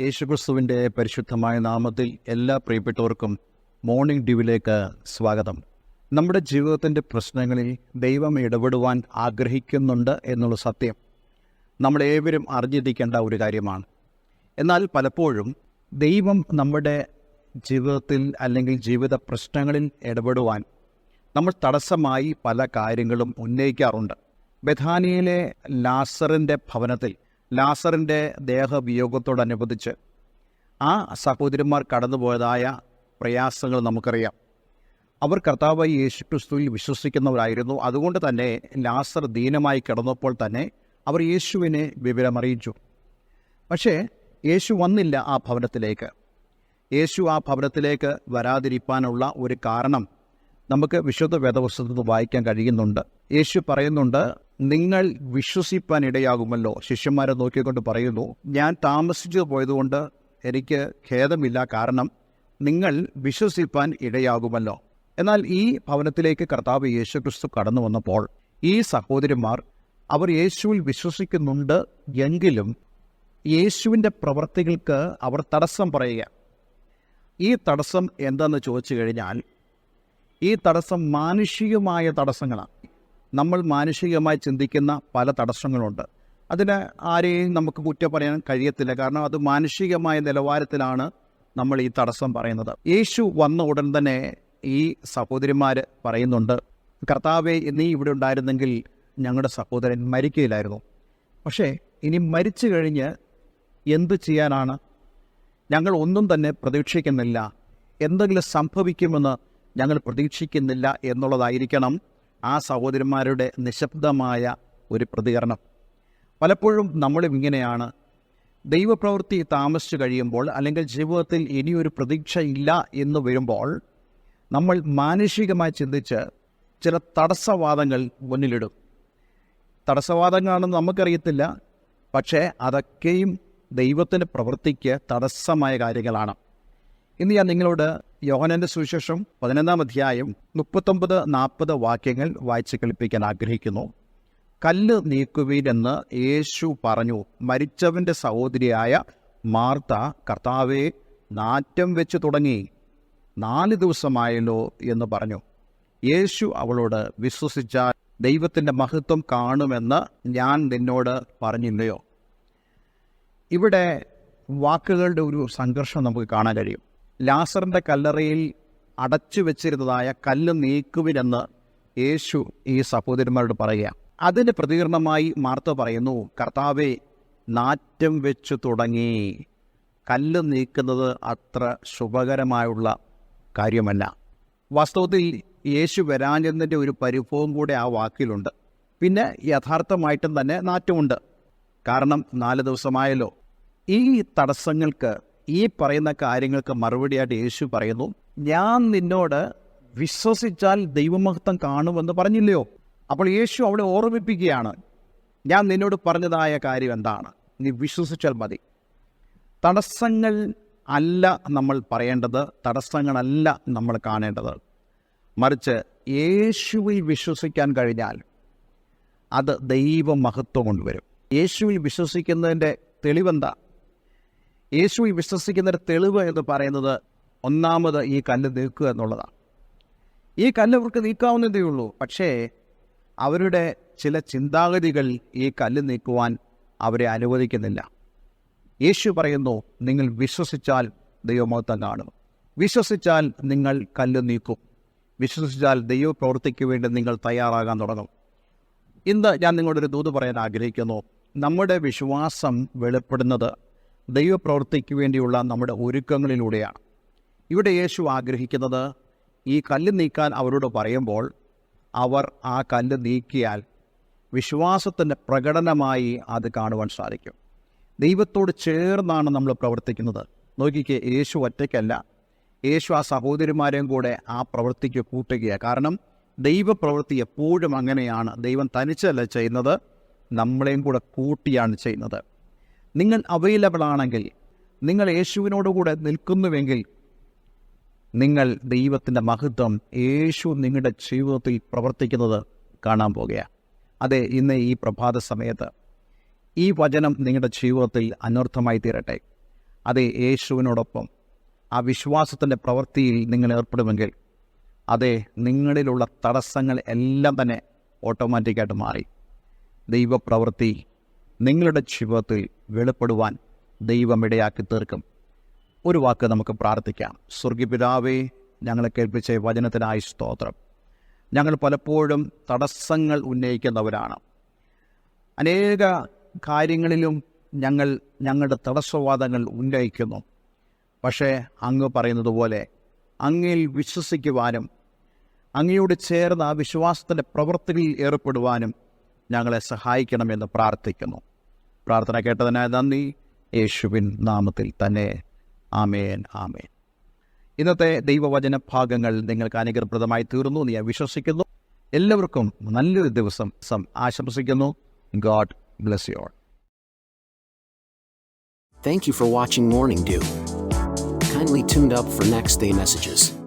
യേശുക്രിസ്തുവിന്റെ പരിശുദ്ധമായ നാമത്തിൽ എല്ലാ പ്രിയപ്പെട്ടവർക്കും മോർണിംഗ് ഡ്യൂവിലേക്ക് സ്വാഗതം. നമ്മുടെ ജീവിതത്തിന്റെ പ്രശ്നങ്ങളിൽ ദൈവം ഇടപെടുവാൻ ആഗ്രഹിക്കുന്നുണ്ട് എന്നുള്ള സത്യം നമ്മളേവരും അറിഞ്ഞിരിക്കേണ്ട ഒരു കാര്യമാണ്. എന്നാൽ പലപ്പോഴും ദൈവം നമ്മുടെ ജീവിതത്തിൽ അല്ലെങ്കിൽ ജീവിത പ്രശ്നങ്ങളിൽ ഇടപെടുവാൻ നമ്മൾ തടസ്സമായി പല കാര്യങ്ങളും ഉന്നയിക്കാറുണ്ട്. ബഥാനിയിലെ ലാസറിന്റെ ഭവനത്തിൽ ലാസറിന്റെ ദേഹവിയോഗത്തോടനുബന്ധിച്ച് ആ സഹോദരന്മാർ കടന്നുപോയതായ പ്രയാസങ്ങൾ നമുക്കറിയാം. അവർ കർത്താവായി യേശു ക്രിസ്തുവിൽ വിശ്വസിക്കുന്നവരായിരുന്നു. അതുകൊണ്ട് തന്നെ ലാസർ ദീനമായി കിടന്നപ്പോൾ തന്നെ അവർ യേശുവിനെ വിവരമറിയിച്ചു. പക്ഷേ യേശു വന്നില്ല ആ ഭവനത്തിലേക്ക്. യേശു ആ ഭവനത്തിലേക്ക് വരാതിരിക്കാനുള്ള ഒരു കാരണം നമുക്ക് വിശുദ്ധ വേദപുസ്തകത്തിൽ വായിക്കാൻ കഴിയുന്നുണ്ട്. യേശു പറയുന്നുണ്ട് നിങ്ങൾ വിശ്വസിപ്പാൻ ഇടയാകുമല്ലോ. ശിഷ്യന്മാരെ നോക്കിക്കൊണ്ട് പറയുന്നു ഞാൻ താമസിച്ചു പോയതുകൊണ്ട് എനിക്ക് ഖേദമില്ല. കാരണം നിങ്ങൾ വിശ്വസിപ്പാൻ ഇടയാകുമല്ലോ. എന്നാൽ ഈ ഭവനത്തിലേക്ക് കർത്താവ് യേശു ക്രിസ്തു കടന്നു വന്നപ്പോൾ ഈ സഹോദരിമാർ അവർ യേശുവിൽ വിശ്വസിക്കുന്നുണ്ട് എങ്കിലും യേശുവിന്റെ പ്രവർത്തികൾക്ക് അവർ തടസ്സം പറയുക. ഈ തടസ്സം എന്താണെന്ന് ചോദിച്ചു കഴിഞ്ഞാൽ ഈ തടസ്സം മാനുഷികമായ തടസ്സങ്ങളാണ്. നമ്മൾ മാനുഷികമായി ചിന്തിക്കുന്ന പല തടസ്സങ്ങളുണ്ട്. അതിന് ആരെയും നമുക്ക് കുറ്റം പറയാൻ കഴിയത്തില്ല. കാരണം അത് മാനുഷികമായ നിലവാരത്തിലാണ് നമ്മൾ ഈ തടസ്സം പറയുന്നത്. യേശു വന്ന ഉടൻ തന്നെ ഈ സഹോദരിമാർ പറയുന്നുണ്ട് കർത്താവെ നീ ഇവിടെ ഉണ്ടായിരുന്നെങ്കിൽ ഞങ്ങളുടെ സഹോദരൻ മരിക്കുകയില്ലായിരുന്നു. പക്ഷേ ഇനി മരിച്ചു കഴിഞ്ഞ് എന്തു ചെയ്യാനാണ്? ഞങ്ങൾ ഒന്നും തന്നെ പ്രതീക്ഷിക്കുന്നില്ല. എന്തെങ്കിലും സംഭവിക്കുമെന്ന് ഞങ്ങൾ പ്രതീക്ഷിക്കുന്നില്ല എന്നുള്ളതായിരിക്കണം ആ സഹോദരന്മാരുടെ നിശബ്ദമായ ഒരു പ്രതികരണം. പലപ്പോഴും നമ്മളും ഇങ്ങനെയാണ്. ദൈവപ്രവൃത്തി താമസിച്ചു കഴിയുമ്പോൾ അല്ലെങ്കിൽ ജീവിതത്തിൽ ഇനിയൊരു പ്രതീക്ഷ ഇല്ല എന്ന് വരുമ്പോൾ നമ്മൾ മാനുഷികമായി ചിന്തിച്ച് ചില തടസ്സവാദങ്ങൾ മുന്നിലിടും. തടസ്സവാദങ്ങളാണെന്ന് നമുക്കറിയത്തില്ല. പക്ഷേ അതൊക്കെയും ദൈവത്തിന്റെ പ്രവൃത്തിക്ക് തടസ്സമായ കാര്യങ്ങളാണ്. ഇന്ന് ഞാൻ നിങ്ങളോട് യോഹനന്റെ സുവിശേഷം പതിനൊന്നാം അധ്യായം മുപ്പത്തൊമ്പത് നാൽപ്പത് വാക്യങ്ങൾ വായിച്ച് കളിപ്പിക്കാൻ ആഗ്രഹിക്കുന്നു. കല്ല് നീക്കുവീരെന്ന് യേശു പറഞ്ഞു. മരിച്ചവന്റെ സഹോദരിയായ മാർത്ത കർത്താവെ നാറ്റം വെച്ച് തുടങ്ങി. നാല് ദിവസമായല്ലോ എന്ന് പറഞ്ഞു. യേശു അവളോട് വിശ്വസിച്ചാൽ ദൈവത്തിന്റെ മഹത്വം കാണുമെന്ന് ഞാൻ നിന്നോട് പറഞ്ഞില്ലയോ? ഇവിടെ വാക്കുകളുടെ ഒരു സംഘർഷം നമുക്ക് കാണാൻ കഴിയും. ലാസറിന്റെ കല്ലറയിൽ അടച്ചു വെച്ചിരുന്നതായ കല്ല് നീക്കുവിനെന്ന് യേശു ഈ സഹോദരന്മാരോട് പറയുക. അതിന്റെ പ്രതികരണമായി മാർത്ത പറയുന്നു കർത്താവെ നാറ്റം വെച്ചു തുടങ്ങി. കല്ല് നീക്കുന്നത് അത്ര ശുഭകരമായുള്ള കാര്യമല്ല. വാസ്തവത്തിൽ യേശു വരാഞ്ഞതിന്റെ ഒരു പരിഭവം കൂടെ ആ വാക്കിലുണ്ട്. പിന്നെ യഥാർത്ഥമായിട്ടും തന്നെ നാറ്റമുണ്ട്. കാരണം നാല് ദിവസമായല്ലോ. ഈ തടസ്സങ്ങൾക്ക് ഈ പറയുന്ന കാര്യങ്ങൾക്ക് മറുപടിയായിട്ട് യേശു പറയുന്നു ഞാൻ നിന്നോട് വിശ്വസിച്ചാൽ ദൈവമഹത്വം കാണുമെന്ന് പറഞ്ഞില്ലയോ? അപ്പോൾ യേശു അവിടെ ഓർമ്മിപ്പിക്കുകയാണ് ഞാൻ നിന്നോട് പറഞ്ഞതായ കാര്യം എന്താണ്? നീ വിശ്വസിച്ചാൽ മതി. തടസ്സങ്ങൾ അല്ല നമ്മൾ പറയേണ്ടത് തടസ്സങ്ങളല്ല നമ്മൾ കാണേണ്ടത്. മറിച്ച് യേശുവിൽ വിശ്വസിക്കാൻ കഴിഞ്ഞാൽ അത് ദൈവമഹത്വം കൊണ്ടുവരും. യേശുവിൽ വിശ്വസിക്കുന്നതിന്റെ തെളിവെന്താ? യേശുവിൽ വിശ്വസിക്കുന്നൊരു തെളിവ് എന്ന് പറയുന്നത് ഒന്നാമത് ഈ കല്ല് നീക്കുക എന്നുള്ളതാണ്. ഈ കല്ല് അവർക്ക് നീക്കാവുന്നതേ ഉള്ളൂ. പക്ഷേ അവരുടെ ചില ചിന്താഗതികൾ ഈ കല്ല് നീക്കുവാൻ അവരെ അനുവദിക്കുന്നില്ല. യേശു പറയുന്നു നിങ്ങൾ വിശ്വസിച്ചാൽ ദൈവമഹത്വം കാണും. വിശ്വസിച്ചാൽ നിങ്ങൾ കല്ല് നീക്കും. വിശ്വസിച്ചാൽ ദൈവ പ്രവൃത്തിക്ക് വേണ്ടി നിങ്ങൾ തയ്യാറാകാൻ തുടങ്ങും. ഇന്ന് ഞാൻ നിങ്ങളോട് ഒരു ദൂത് പറയാൻ ആഗ്രഹിക്കുന്നു. നമ്മുടെ വിശ്വാസം വെളിപ്പെടുന്നത് ദൈവപ്രവൃത്തിക്ക് വേണ്ടിയുള്ള നമ്മുടെ ഒരുക്കങ്ങളിലൂടെയാണ്. ഇവിടെ യേശു ആഗ്രഹിക്കുന്നത് ഈ കല്ല് നീക്കാൻ അവരോട് പറയുമ്പോൾ അവർ ആ കല്ല് നീക്കിയാൽ വിശ്വാസത്തിന്റെ പ്രകടനമായി അത് കാണുവാൻ സാധിക്കും. ദൈവത്തോട് ചേർന്നാണ് നമ്മൾ പ്രവർത്തിക്കുന്നത്. നോക്കിക്കേ യേശു ഒറ്റയ്ക്കല്ല. യേശു ആ സഹോദരിമാരെയും കൂടെ ആ പ്രവൃത്തിക്ക് കൂട്ടുകയാണ്. കാരണം ദൈവപ്രവൃത്തി എപ്പോഴും അങ്ങനെയാണ്. ദൈവം തനിച്ചല്ല ചെയ്യുന്നത് നമ്മളെയും കൂടെ കൂട്ടിയാണ് ചെയ്യുന്നത്. നിങ്ങൾ അവൈലബിൾ ആണെങ്കിൽ നിങ്ങൾ യേശുവിനോടുകൂടെ നിൽക്കുന്നുവെങ്കിൽ നിങ്ങൾ ദൈവത്തിന്റെ മഹത്വം യേശു നിങ്ങളുടെ ജീവിതത്തിൽ പ്രവർത്തിക്കുന്നത് കാണാൻ പോകുകയാണ്. അതെ ഇന്ന് ഈ പ്രഭാത സമയത്ത് ഈ വചനം നിങ്ങളുടെ ജീവിതത്തിൽ അനർത്ഥമായി തീരട്ടെ. അതെ യേശുവിനോടൊപ്പം ആ വിശ്വാസത്തിന്റെ പ്രവൃത്തിയിൽ നിങ്ങൾ ഏർപ്പെടുമെങ്കിൽ അതെ നിങ്ങളിലുള്ള തടസ്സങ്ങൾ എല്ലാം തന്നെ ഓട്ടോമാറ്റിക്കായിട്ട് മാറി. ദൈവപ്രവൃത്തി നിങ്ങളുടെ ജീവിതത്തിൽ വെളിപ്പെടുവാൻ ദൈവം ഇടയാക്കി തീർക്കും. ഒരു വാക്ക് നമുക്ക് പ്രാർത്ഥിക്കാം. സ്വർഗിപിതാവേ ഞങ്ങളെ കേൾപ്പിച്ച വചനത്തിനായി സ്തോത്രം. ഞങ്ങൾ പലപ്പോഴും തടസ്സങ്ങൾ ഉന്നയിക്കുന്നവരാണ്. അനേക കാര്യങ്ങളിലും ഞങ്ങൾ ഞങ്ങളുടെ തടസ്സവാദങ്ങൾ ഉന്നയിക്കുന്നു. പക്ഷേ അങ്ങ് പറയുന്നത് പോലെ അങ്ങിൽ വിശ്വസിക്കുവാനും അങ്ങയോട് ചേർന്ന് ആ വിശ്വാസത്തിന്റെ പ്രവൃത്തികളിൽ ഏർപ്പെടുവാനും ഞങ്ങളെ സഹായിക്കണമെന്ന് പ്രാർത്ഥിക്കുന്നു. പ്രാർത്ഥന കേട്ടതിനായ നന്ദി. യേശുവിൻ നാമത്തിൽ തന്നെ. ആമേൻ ആമേൻ. ഇന്നത്തെ ദൈവവചന ഭാഗങ്ങൾ നിങ്ങൾക്ക് അനുഗ്രഹപ്രദമായി തീർന്നു എന്ന് ഞാൻ വിശ്വസിക്കുന്നു. എല്ലാവർക്കും നല്ലൊരു ദിവസം സം ആശംസിക്കുന്നു. God bless you all. Thank you for watching Morning Dew. Kindly tuned up for next day messages.